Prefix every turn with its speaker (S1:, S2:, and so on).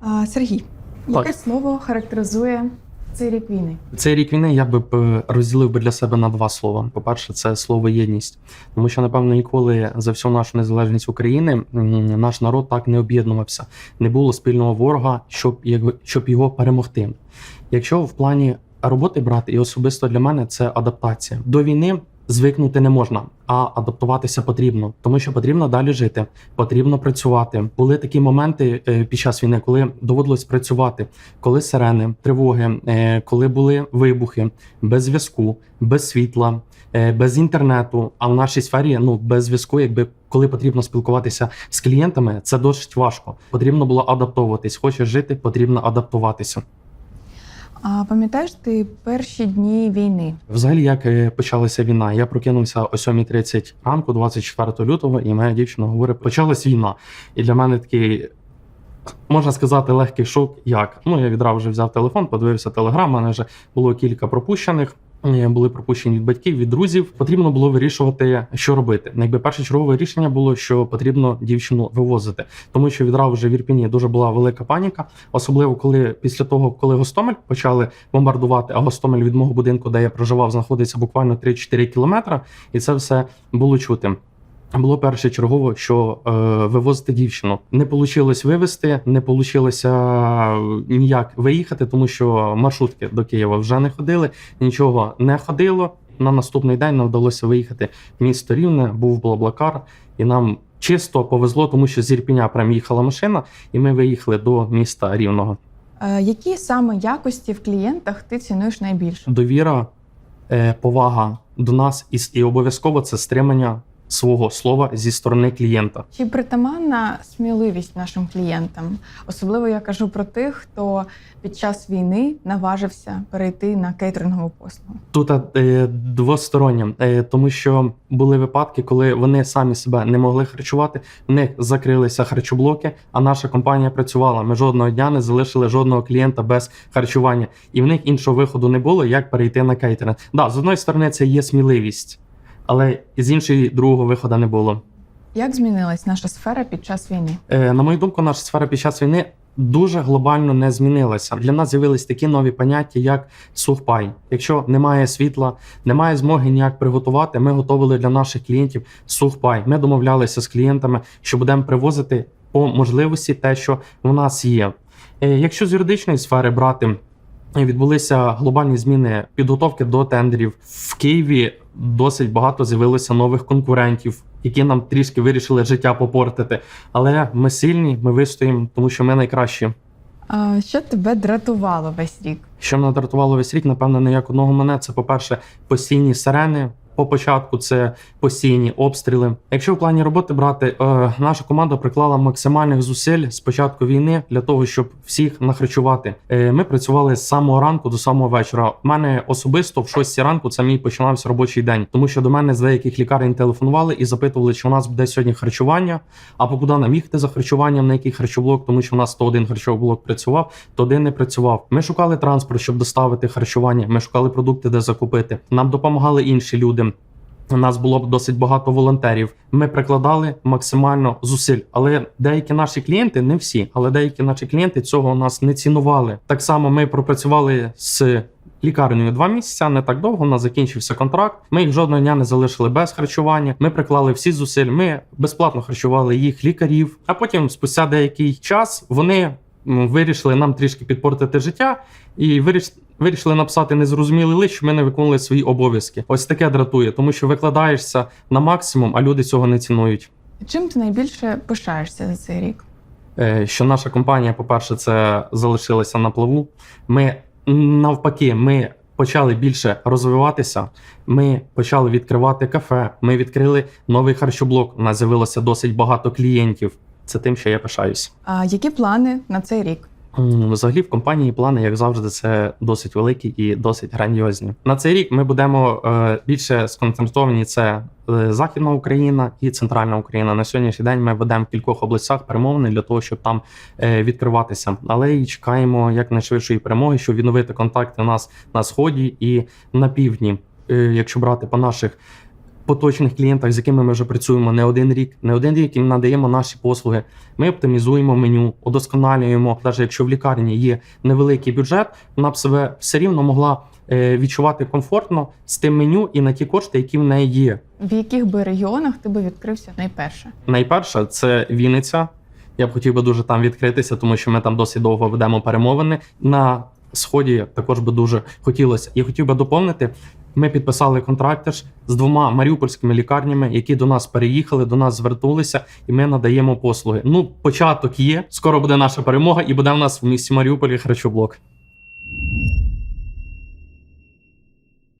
S1: А, Сергій, яке слово характеризує цей рік війни?
S2: Цей рік війни я би б розділив би для себе на два слова. По-перше, це слово єдність, тому що напевно ніколи за всю нашу незалежність України м, наш народ так не об'єднувався. Не було спільного ворога, щоб його щоб його перемогти. Якщо в плані роботи брати, і особисто для мене це адаптація до війни. Звикнути не можна, а адаптуватися потрібно, тому що потрібно далі жити, потрібно працювати. Були такі моменти е, під час війни, коли доводилось працювати, коли сирени, тривоги, е, коли були вибухи без зв'язку, без світла, е, без інтернету. А в нашій сфері ну без зв'язку, якби коли потрібно спілкуватися з клієнтами, це досить важко. Потрібно було адаптовуватись. Хочеш жити, потрібно адаптуватися.
S1: А пам'ятаєш ти перші дні війни?
S2: Взагалі, як е, почалася війна, я прокинувся о 7.30 ранку, 24 лютого, і моя дівчина говорить, почалась війна. І для мене такий, можна сказати, легкий шок. Як? Ну, я відразу вже взяв телефон, подивився телеграм, мене вже було кілька пропущених. Е, Були пропущені від батьків, від друзів. Потрібно було вирішувати, що робити. Якби першочергове рішення було, що потрібно дівчину вивозити, тому що відразу вже в Ірпіні дуже була велика паніка, особливо коли після того, коли Гостомель почали бомбардувати, а Гостомель від мого будинку, де я проживав, знаходиться буквально 3-4 кілометри, і це все було чути. Було першочергово, що е, вивозити дівчину. Не вийшло вивезти, не вийшло ніяк виїхати, тому що маршрутки до Києва вже не ходили, нічого не ходило. На наступний день нам вдалося виїхати в місто Рівне, був Блаблакар, і нам чисто повезло, тому що з Ірпіня прям їхала машина, і ми виїхали до міста Рівного.
S1: Е, Які саме якості в клієнтах ти цінуєш найбільше?
S2: довіра, е, повага до нас і, і обов'язково це стримання свого слова зі сторони клієнта.
S1: Чи притаманна сміливість нашим клієнтам? Особливо я кажу про тих, хто під час війни наважився перейти на кейтерингову послугу.
S2: Тут е, двостороннє, е, тому що були випадки, коли вони самі себе не могли харчувати, в них закрилися харчоблоки, а наша компанія працювала. Ми жодного дня не залишили жодного клієнта без харчування, і в них іншого виходу не було, як перейти на кейтеринг. Да, з одної сторони, це є сміливість, але з іншої другого виходу не було.
S1: Як змінилась наша сфера під час війни?
S2: Е, На мою думку, наша сфера під час війни дуже глобально не змінилася. Для нас з'явились такі нові поняття, як сухпай. Якщо немає світла, немає змоги ніяк приготувати. Ми готували для наших клієнтів сухпай. Ми домовлялися з клієнтами, що будемо привозити по можливості те, що в нас є. Е, Якщо з юридичної сфери брати. Відбулися глобальні зміни підготовки до тендерів в Києві. Досить багато з'явилося нових конкурентів, які нам трішки вирішили життя попортити. Але ми сильні, ми вистоїмо, тому що ми найкращі.
S1: А що тебе дратувало весь рік?
S2: Що мене дратувало весь рік, напевно, не як одного мене. Це, по-перше, постійні сирени. По початку це постійні обстріли. Якщо в плані роботи брати, е, наша команда приклала максимальних зусиль з початку війни для того, щоб всіх нахрачувати. Е, ми працювали з самого ранку до самого вечора. У мене особисто в 6 ранку це мій починався робочий день, тому що до мене з деяких лікарень телефонували і запитували, чи у нас буде сьогодні харчування, або куди нам їхати за харчуванням, на який харчоблок, тому що у нас то один харчовий блок працював, то один не працював. Ми шукали транспорт, щоб доставити харчування. Ми шукали продукти, де закупити. Нам допомагали інші люди. У нас було досить багато волонтерів. Ми прикладали максимально зусиль. Але деякі наші клієнти, не всі, але деякі наші клієнти цього у нас не цінували. Так само ми пропрацювали з лікарнею два місяці, не так довго. У нас закінчився контракт. Ми їх жодного дня не залишили без харчування. Ми приклали всі зусиль. Ми безплатно харчували їх лікарів. А потім, спустя деякий час, вони вирішили нам трішки підпортити життя і вирішили написати незрозумілий лист, що ми не виконували свої обов'язки. Ось таке дратує, тому що викладаєшся на максимум, а люди цього не цінують.
S1: Чим ти найбільше пишаєшся за цей рік?
S2: Е, Що наша компанія, по-перше, це залишилася на плаву. Ми навпаки, ми почали більше розвиватися. Ми почали відкривати кафе. Ми відкрили новий харчоблок. У нас з'явилося досить багато клієнтів. Це тим, що я пишаюсь.
S1: А які плани на цей рік?
S2: Взагалі в компанії плани, як завжди, це досить великі і досить грандіозні. На цей рік ми будемо е, більше сконцентровані. Це е, Західна Україна і Центральна Україна. На сьогоднішній день ми ведемо в кількох областях перемовини для того, щоб там е, відкриватися. Але і чекаємо якнайшвидшої перемоги, щоб відновити контакти у нас на сході і на півдні. Якщо брати по наших поточних клієнтах, з якими ми вже працюємо не один рік, не один рік ми надаємо наші послуги. Ми оптимізуємо меню, удосконалюємо. Навіть якщо в лікарні є невеликий бюджет, вона б себе все рівно могла е, відчувати комфортно з тим меню і на ті кошти, які в неї є.
S1: В яких би регіонах ти би відкрився найперше?
S2: Найперше це Вінниця. Я б хотів би дуже там відкритися, тому що ми там досить довго ведемо перемовини. На сході також би дуже хотілося. Я хотів би доповнити. Ми підписали контракт теж з двома маріупольськими лікарнями, які до нас переїхали, до нас звернулися, і ми надаємо послуги. Ну, початок є. Скоро буде наша перемога, і буде в нас в місті Маріуполі харчоблок.